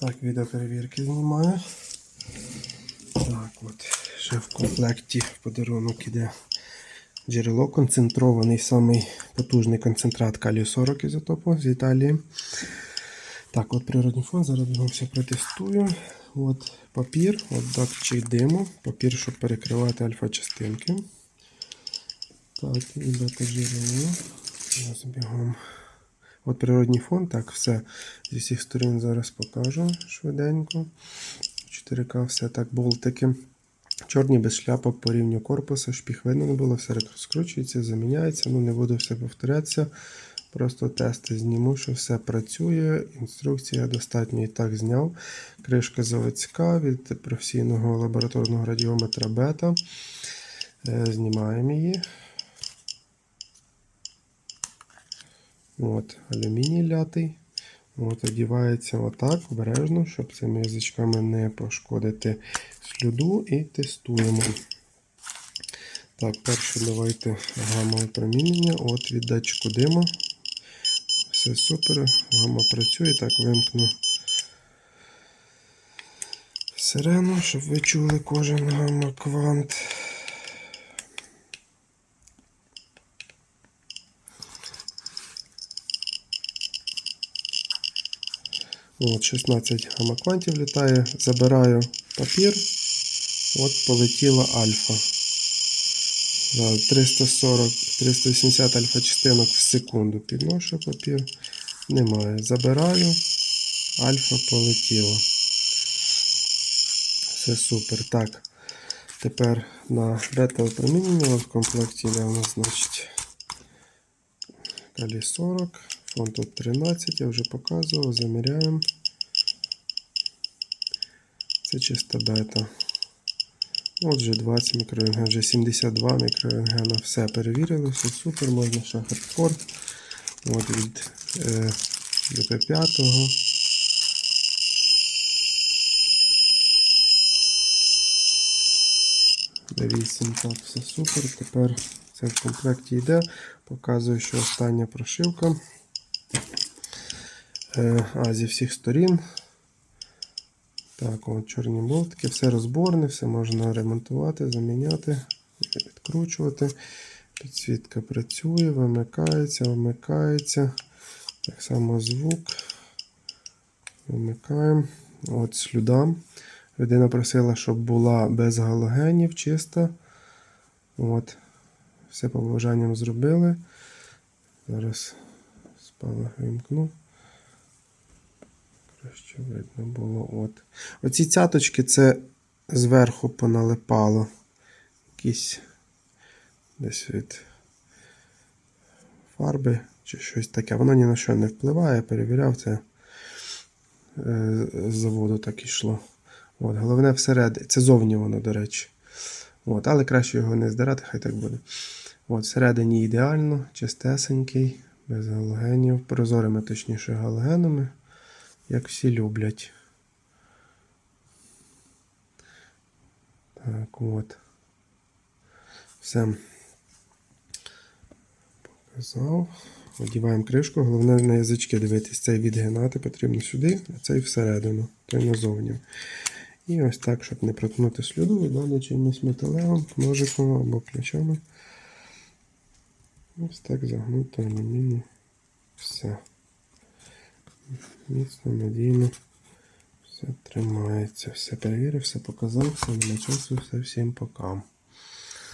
Так, відеоперевірки знімаю. Так, от. Ще в комплекті подарунок іде джерело концентрований, самий потужний концентрат калію 40 ізотопу з Італії. Так, от природний фон, зараз його все протестую. От папір, от датчик диму, папір, щоб перекривати альфа-частинки. Так, і бета-джерело. Зараз бігом. От природній фон, так, все зі всіх сторін зараз покажу швиденько. 4К, все так, болтики. Чорні без шляпок по рівню корпусу, шпіх не було, все розкручується, заміняється. Ну, не буду все повторятися. Просто тести зніму, що все працює. Інструкція достатньо і так зняв. Кришка заводська від професійного лабораторного радіометра бета. Е, Знімаємо її. От, алюміній лятий. От, одівається отак, обережно, щоб цими язичками не пошкодити слюду і тестуємо. Так, перше давайте гамма промінення. От від датчику диму. Все супер. Гамма працює. Так, вимкну сирену, щоб ви чули кожен гамма От 16 гамма-квантів літає. Забираю папір. От полетіла альфа. 340-380 альфа-частинок в секунду. Підношу папір. Немає. Забираю. Альфа полетіло. Все супер. Так. Тепер на бета-опромінення в комплекті йде у нас, значить, калій 40. Фон тут 13, я вже показував, заміряємо. Це чиста бета. Отже, 20 мікрорентген, вже 72 мікрорентгена. Все перевірили, все супер, можна ще хардкор. От від е, ДП5. Вісім, так, все супер. Тепер це в комплекті йде. Показую, що остання прошивка. Е, А, зі всіх сторін. Так, от чорні болтики, все розборне, все можна ремонтувати, заміняти, відкручувати. Підсвітка працює, вимикається, вимикається. Так само звук. Вимикаємо. От слюда. Людина просила, щоб була без галогенів, чиста. От. Все по бажанням зробили. Зараз спала вимкну. Краще видно було. От. Оці цяточки це зверху поналипало. Якісь десь від фарби чи щось таке. Воно ні на що не впливає, перевіряв це е, з заводу так ішло. От, головне всередині. Це зовні воно, до речі. От, але краще його не здирати, хай так буде. От, всередині ідеально, чистесенький, без галогенів, прозорими, точніше, галогенами, як всі люблять. Так, от. Все. Показав. Одіваємо кришку. Головне на язички дивитись. Цей відгинати потрібно сюди, а цей всередину, той назовні. І ось так, щоб не проткнути сліду, далі чимось металевим, ножиком або ключами. Ось так загнуто алюміній. Все. Міцно, надійно. Все тримається. Все перевірив, все показав, все на часу, все всім пока.